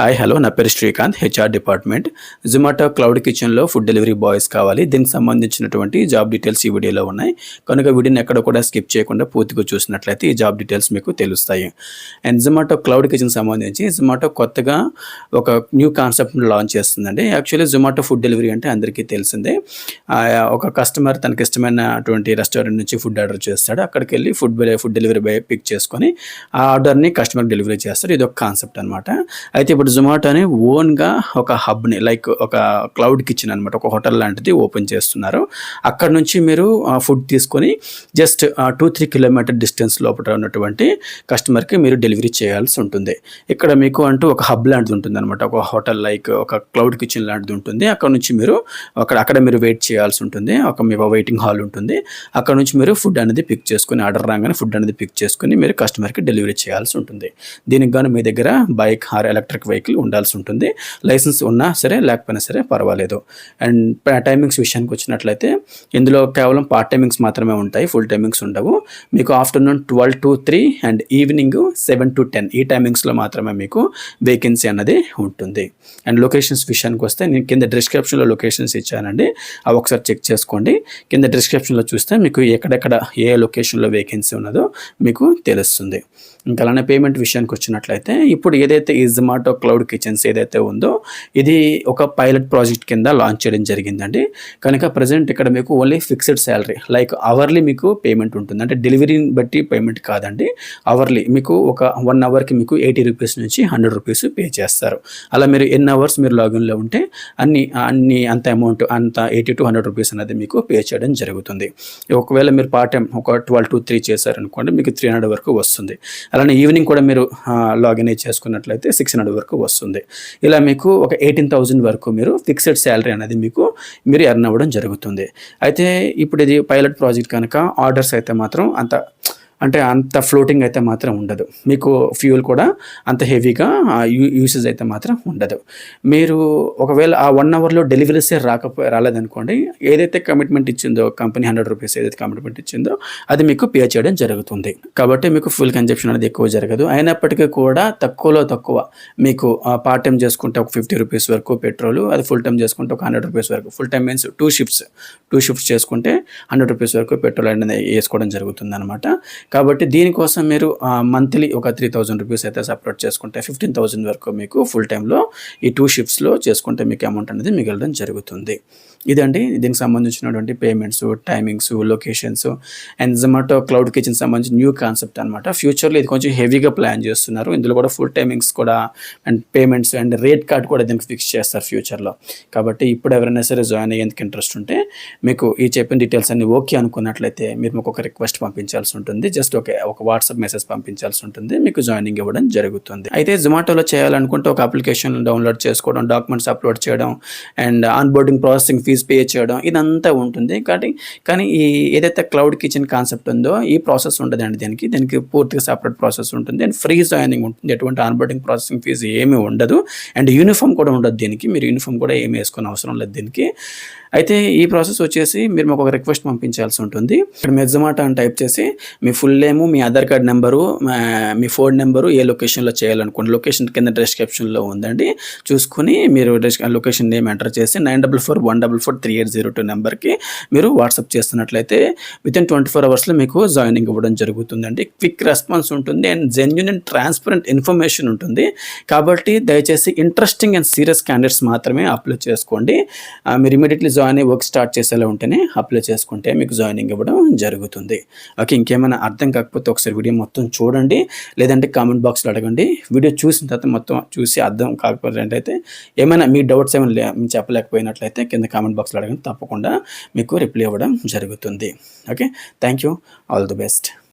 Hi hello. నా పేరు Srikanth HR department. Zomato cloud కిచెన్లో ఫుడ్ డెలివరీ బాయ్స్ కావాలి. దీనికి సంబంధించినటువంటి జాబ్ డీటెయిల్స్ ఈ వీడియోలో ఉన్నాయి. కనుక వీడియోని ఎక్కడ కూడా స్కిప్ చేయకుండా పూర్తిగా చూసినట్లయితే ఈ జాబ్ డీటెయిల్స్ మీకు తెలుస్తాయి. అండ్ జొమాటో క్లౌడ్ కిచెన్ సంబంధించి జొమాటో కొత్తగా ఒక న్యూ కాన్సెప్ట్ లాంచ్ చేస్తుందండి. యాక్చువల్లీ జొమాటో ఫుడ్ డెలివరీ అంటే అందరికీ తెలిసిందే. ఒక కస్టమర్ తనకి ఇష్టమైనటువంటి రెస్టారెంట్ నుంచి ఫుడ్ ఆర్డర్ చేస్తాడు. అక్కడికి వెళ్ళి food food delivery boy pick చేసుకొని ఆ ఆర్డర్ని కస్టమర్ డెలివరీ చేస్తారు. ఇది ఒక కాన్సెప్ట్ అనమాట అయితే ఇప్పుడు జొమాటో అని ఓన్గా ఒక హబ్ని లైక్ ఒక క్లౌడ్ కిచెన్ అనమాట ఒక హోటల్ లాంటిది ఓపెన్ చేస్తున్నారు. అక్కడ నుంచి మీరు ఫుడ్ తీసుకొని just two three kilometre distance లోపల ఉన్నటువంటి కస్టమర్కి మీరు డెలివరీ చేయాల్సి ఉంటుంది. ఇక్కడ మీకు అంటూ ఒక హబ్ లాంటిది ఉంటుంది అనమాట ఒక హోటల్ లైక్ ఒక క్లౌడ్ కిచెన్ లాంటిది ఉంటుంది. అక్కడ నుంచి మీరు అక్కడ అక్కడ మీరు వెయిట్ చేయాల్సి ఉంటుంది. ఒక మీకు వెయిటింగ్ హాల్ ఉంటుంది. అక్కడ నుంచి మీరు ఫుడ్ అనేది పిక్ చేసుకుని ఆర్డర్ రాగానే ఫుడ్ అనేది పిక్ చేసుకుని మీరు కస్టమర్కి డెలివరీ చేయాల్సి ఉంటుంది. దీనికి గాను మీ దగ్గర బైక్ ఆర్ ఎలక్ట్రిక్ వెహికల్ ఉండాల్సి ఉంటుంది. లైసెన్స్ ఉన్నా సరే లేకపోయినా సరే పర్వాలేదు. అండ్ టైమింగ్స్ విషయానికి వచ్చినట్లయితే ఇందులో కేవలం పార్ట్ టైమింగ్స్ మాత్రమే ఉంటాయి ఫుల్ టైమింగ్స్ ఉండవు. మీకు afternoon twelve to three and evening seven to ten ఈ టైమింగ్స్లో మాత్రమే మీకు వేకెన్సీ అన్నది ఉంటుంది. అండ్ లొకేషన్స్ విషయానికి వస్తే నేను కింద డిస్క్రిప్షన్లో లొకేషన్స్ ఇచ్చానండి. అవి ఒకసారి చెక్ చేసుకోండి. కింద డిస్క్రిప్షన్లో చూస్తే మీకు ఎక్కడెక్కడ ఏ లొకేషన్లో వేకెన్సీ ఉన్నదో మీకు తెలుస్తుంది. ఇంకా అలానే పేమెంట్ విషయానికి వచ్చినట్లయితే ఇప్పుడు ఏదైతే ఈ జొమాటో క్లౌడ్ కిచెన్స్ ఏదైతే ఉందో ఇది ఒక పైలట్ ప్రాజెక్ట్ కింద లాంచ్ చేయడం జరిగిందండి. కనుక ప్రజెంట్ ఇక్కడ మీకు only fixed salary like hourly మీకు పేమెంట్ ఉంటుంది. అంటే డెలివరీని బట్టి పేమెంట్ కాదండి. అవర్లీ మీకు ఒక వన్ అవర్కి మీకు ఎయిటీ రూపీస్ నుంచి హండ్రెడ్ రూపీస్ పే చేస్తారు. అలా మీరు ఎన్ని అవర్స్ మీరు లాగిన్లో ఉంటే అన్ని అన్ని అంత అమౌంట్ అంత ఎయిటీ టు హండ్రెడ్ రూపీస్ అనేది మీకు పే చేయడం జరుగుతుంది. ఒకవేళ మీరు పార్ట్ టైం ఒక ట్వెల్వ్ టు త్రీ చేశారనుకోండి మీకు త్రీ హండ్రెడ్ వరకు వస్తుంది. అలానే ఈవినింగ్ కూడా మీరు లాగిన్ అయ్యి చేసుకున్నట్లయితే సిక్స్ హండ్రెడ్ వరకు వస్తుంది. ఇలా మీకు ఒక ఎయిటీన్ థౌజండ్ వరకు మీరు ఫిక్స్డ్ శాలరీ అనేది మీకు మీరు ఎర్న్ అవ్వడం జరుగుతుంది. అయితే ఇప్పుడు ఇది పైలట్ ప్రాజెక్ట్ కనుక ఆర్డర్స్ అయితే మాత్రం అంత అంటే అంత ఫ్లోటింగ్ అయితే మాత్రం ఉండదు. మీకు ఫ్యూల్ కూడా అంత హెవీగా యూసేజ్ అయితే మాత్రం ఉండదు. మీరు ఒకవేళ ఆ వన్ అవర్లో డెలివరీసే రాకపో రాలేదనుకోండి ఏదైతే కమిట్మెంట్ ఇచ్చిందో కంపెనీ హండ్రెడ్ రూపీస్ ఏదైతే కమిట్మెంట్ ఇచ్చిందో అది మీకు పే చేయడం జరుగుతుంది. కాబట్టి మీకు ఫుల్ కన్జప్షన్ అనేది ఎక్కువ జరగదు. అయినప్పటికీ కూడా తక్కువలో తక్కువ మీకు పార్ట్ టైం చేసుకుంటే ఒక ఫిఫ్టీ రూపీస్ వరకు పెట్రోల్ అది ఫుల్ టైం చేసుకుంటే ఒక హండ్రెడ్ రూపీస్ వరకు. Full time means two shifts two shifts చేసుకుంటే హండ్రెడ్ రూపీస్ వరకు పెట్రోల్ అనేది వేసుకోవడం జరుగుతుంది అనమాట కాబట్టి దీనికోసం మీరు మంత్లీ ఒక త్రీ థౌజండ్ రూపీస్ అయితే సపరేట్ చేసుకుంటే ఫిఫ్టీన్ థౌజండ్ వరకు మీకు ఫుల్ టైంలో ఈ టూ షిఫ్ట్స్లో చేసుకుంటే మీకు అమౌంట్ అనేది మిగలడం జరుగుతుంది. ఇదండి దీనికి సంబంధించినటువంటి payments timings locations and Zomato cloud kitchen సంబంధించి న్యూ కాన్సెప్ట్ అనమాట ఫ్యూచర్లో ఇది కొంచెం హెవీగా ప్లాన్ చేస్తున్నారు. ఇందులో కూడా ఫుల్ టైమింగ్స్ కూడా and payments and rate card కూడా దీనికి ఫిక్స్ చేస్తారు ఫ్యూచర్లో కాబట్టి ఇప్పుడు ఎవరైనా సరే జాయిన్ అయ్యేందుకు ఇంట్రెస్ట్ ఉంటే మీకు ఈ చెప్పిన డీటెయిల్స్ అన్ని ఓకే అనుకున్నట్లయితే మీరు మాకు ఒక రిక్వెస్ట్ పంపించాల్సి ఉంటుంది. జస్ట్ ఒక ఒక వాట్సాప్ మెసేజ్ పంపించాల్సి ఉంటుంది. మీకు జాయినింగ్ ఇవ్వడం జరుగుతుంది. అయితే జొమాటోలో చేయాలనుకుంటే ఒక అప్లికేషన్ డౌన్లోడ్ చేసుకోవడం డాక్యుమెంట్స్ అప్లోడ్ చేయడం and onboarding processing fee pay చేయడం ఇదంతా ఉంటుంది. కాబట్టి కానీ ఈ ఏదైతే క్లౌడ్ కిచెన్ కాన్సెప్ట్ ఉందో ఈ ప్రాసెస్ ఉండదండి దీనికి. దీనికి పూర్తిగా సపరేట్ ప్రాసెస్ ఉంటుంది. అండ్ ఫ్రీ జాయినింగ్ ఉంటుంది. ఎటువంటి ఆన్బోర్డింగ్ ప్రాసెసింగ్ ఫీజు ఏమీ ఉండదు. అండ్ యూనిఫామ్ కూడా ఉండదు దీనికి. మీరు యూనిఫామ్ కూడా ఏమి వేసుకునే అవసరం లేదు దీనికి. అయితే ఈ ప్రాసెస్ వచ్చేసి మీరు మాకు ఒక రిక్వెస్ట్ పంపించాల్సి ఉంటుంది. ఇక్కడ మీ జొమాటో అని టైప్ చేసి మీ ఫుల్ నేము మీ ఆధార్ కార్డ్ నెంబరు మీ ఫోన్ నెంబరు ఏ లొకేషన్లో చేయాలనుకోండి లొకేషన్ కింద డిస్క్రిప్షన్లో ఉందండి. చూసుకుని మీరు లొకేషన్ నేమ్ ఎంటర్ చేసి nine double four one double four three eight zero two నెంబర్కి మీరు వాట్సాప్ చేస్తున్నట్లయితే విత్ ఇన్ ట్వంటీ ఫోర్ అవర్స్లో మీకు జాయినింగ్ ఇవ్వడం జరుగుతుందండి. క్విక్ రెస్పాన్స్ ఉంటుంది and genuine and transparent information ఉంటుంది. కాబట్టి దయచేసి ఇంట్రెస్టింగ్ అండ్ సీరియస్ క్యాండిడేట్స్ మాత్రమే అప్లై చేసుకోండి. మీరు ఇమీడియట్లీ జాయిన్ వర్క్ స్టార్ట్ చేసేలా ఉంటేనే అప్లై చేసుకుంటే మీకు జాయినింగ్ ఇవ్వడం జరుగుతుంది. ఓకే ఇంకేమైనా అర్థం కాకపోతే ఒకసారి వీడియో మొత్తం చూడండి. లేదంటే కామెంట్ బాక్స్లో అడగండి. వీడియో చూసిన తర్వాత మొత్తం చూసి అర్థం కాకపోతే ఏమైనా మీ డౌట్స్ ఏమైనా లే- చెప్పలేకపోయినట్లయితే కింద కామెంట్ బాక్స్లో అడగండి. తప్పకుండా మీకు రిప్లై ఇవ్వడం జరుగుతుంది. Okay thank you all the best